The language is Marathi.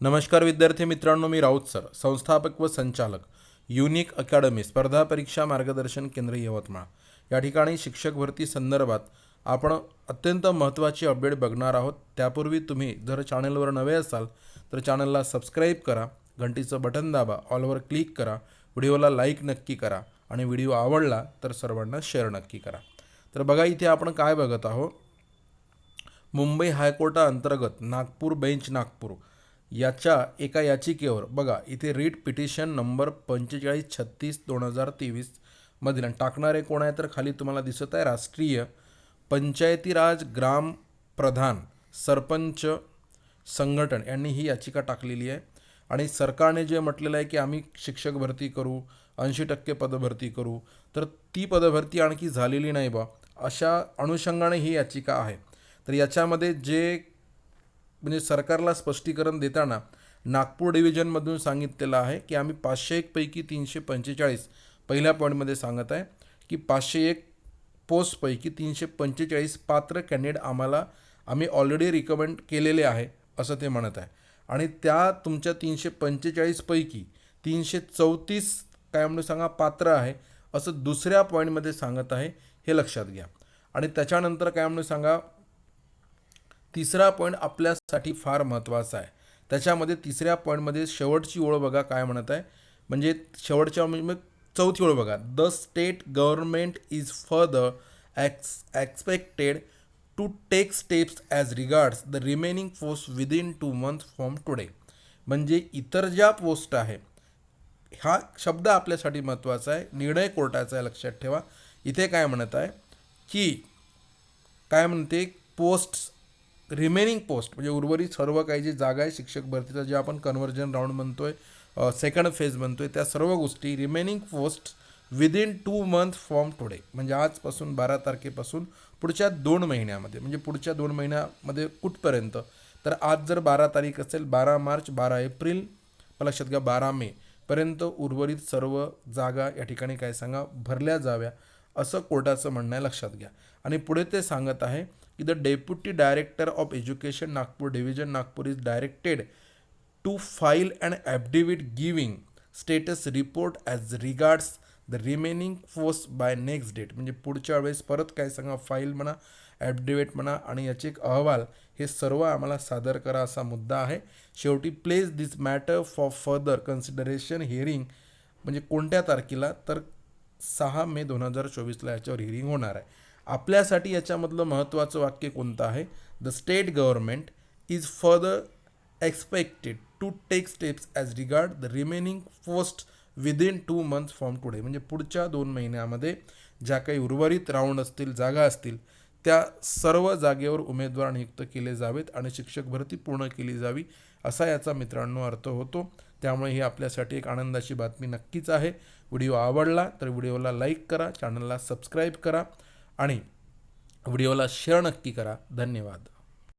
नमस्कार विद्यार्थी मित्रांनो मी राऊत सर संस्थापक व संचालक युनिक अकॅडमी स्पर्धा परीक्षा मार्गदर्शन केंद्र यवतमाळ. या ठिकाणी शिक्षक भरती संदर्भात आपण अत्यंत महत्त्वाची अपडेट बघणार आहोत. त्यापूर्वी तुम्ही जर चॅनलवर नवे असाल तर चॅनलला सबस्क्राईब करा घंटीचं बटन दाबा ऑलवर क्लिक करा व्हिडिओला लाईक नक्की करा आणि व्हिडिओ आवडला तर सर्वांना शेअर नक्की करा. तर बघा इथे आपण काय बघत आहोत? मुंबई हायकोर्टाअंतर्गत नागपूर बेंच नागपूर. याच्या एका याचिकेवर बघा इथे रीट पिटिशन नंबर पंचेचाळीस छत्तीस दोन हजार तेवीस मधील आणि टाकणारे कोण आहे तर खाली तुम्हाला दिसत आहे राष्ट्रीय पंचायती राज ग्राम प्रधान सरपंच संघटन यांनी ही याचिका टाकलेली आहे. आणि सरकारने जे म्हटलेलं आहे की आम्ही शिक्षक भरती करू ऐंशी टक्के पदभरती करू तर ती पदभरती आणखी झालेली नाही बा अशा अनुषंगाने ही याचिका आहे. तर याच्यामध्ये जे म्हणजे सरकारला स्पष्टीकरण देताना नागपूर डिव्हिजनमधून सांगितलेलं आहे की आम्ही पाचशे एकपैकी तीनशे पंचेचाळीस पहिल्या पॉईंटमध्ये सांगत आहे की पाचशे एक पोस्टपैकी तीनशे पंचेचाळीस पात्र कॅन्डिडेट आम्हाला आम्ही ऑलरेडी रिकमेंड केलेले आहे असं ते म्हणत आहे. आणि त्या तुमच्या तीनशे पंचेचाळीसपैकी तीनशे चौतीस काय म्हणून सांगा पात्र आहे असं दुसऱ्या पॉईंटमध्ये सांगत आहे हे लक्षात घ्या. आणि त्याच्यानंतर काय म्हणून सांगा तिसरा पॉईंट आपल्यासाठी फार महत्त्वाचा आहे. त्याच्यामध्ये तिसऱ्या पॉईंटमध्ये शेवटची ओळ बघा काय म्हणत आहे. म्हणजे शेवटच्या म्हणजे चौथी ओळ बघा. The state government is further ex expected to take steps as regards the remaining post within two month from today म्हणजे इतर ज्या पोस्ट आहे हा शब्द आपल्यासाठी महत्त्वाचा आहे. निर्णय कोर्टाचा आहे लक्षात ठेवा. इथे काय म्हणत आहे की काय म्हणते? पोस्ट्स रिमेनिंग पोस्ट म्हणजे उर्वरित सर्व काही जी जागा आहे शिक्षक भरतीचा जे आपण कन्व्हर्जन राऊंड म्हणतो आहे सेकंड फेज म्हणतो आहे त्या सर्व गोष्टी remaining post within two month from today म्हणजे आजपासून बारा तारखेपासून पुढच्या दोन महिन्यामध्ये म्हणजे पुढच्या दोन महिन्यामध्ये कुठपर्यंत? तर आज जर बारा तारीख असेल बारा मार्च बारा एप्रिल लक्षात घ्या बारा मे पर्यंत उर्वरित सर्व जागा या ठिकाणी काय सांगा भरल्या जाव्या असं कोर्टाचं म्हणणं आहे लक्षात घ्या. आणि पुढे ते सांगत आहे की the deputy director of education Nagpur division Nagpur is directed to file and affidavit giving status report as regards the remaining force by next date म्हणजे पुढच्या वेळेस परत काय सांगा फाईल म्हणा ॲफिडेविट म्हणा आणि याचे एक अहवाल हे सर्व आम्हाला सादर करा असा मुद्दा आहे. शेवटी place this matter for further consideration hearing म्हणजे कोणत्या तारखेला? तर सहा मे दोन हजार चोवीसला याच्यावर हिअरिंग होणार आहे. आपल्यासाठी याच्यामधलं महत्त्वाचं वाक्य कोणतं आहे? The state government is further expected to take steps as regard the remaining post within two months from today म्हणजे पुढच्या दोन महिन्यामध्ये ज्या काही उर्वरित राऊंड असतील जागा असतील त्या सर्व जागेवर उमेदवार नियुक्त केले जावेत आणि शिक्षक भरती पूर्ण केली जावी असा याचा मित्रांनो अर्थ होतो. त्यामुळे ही आपल्यासाठी एक आनंदाची बातमी नक्कीच आहे. व्हिडिओ आवडला तर व्हिडिओला लाईक करा चॅनलला सबस्क्राईब करा. आणि व्हिडिओला शेअर नक्की करा. धन्यवाद.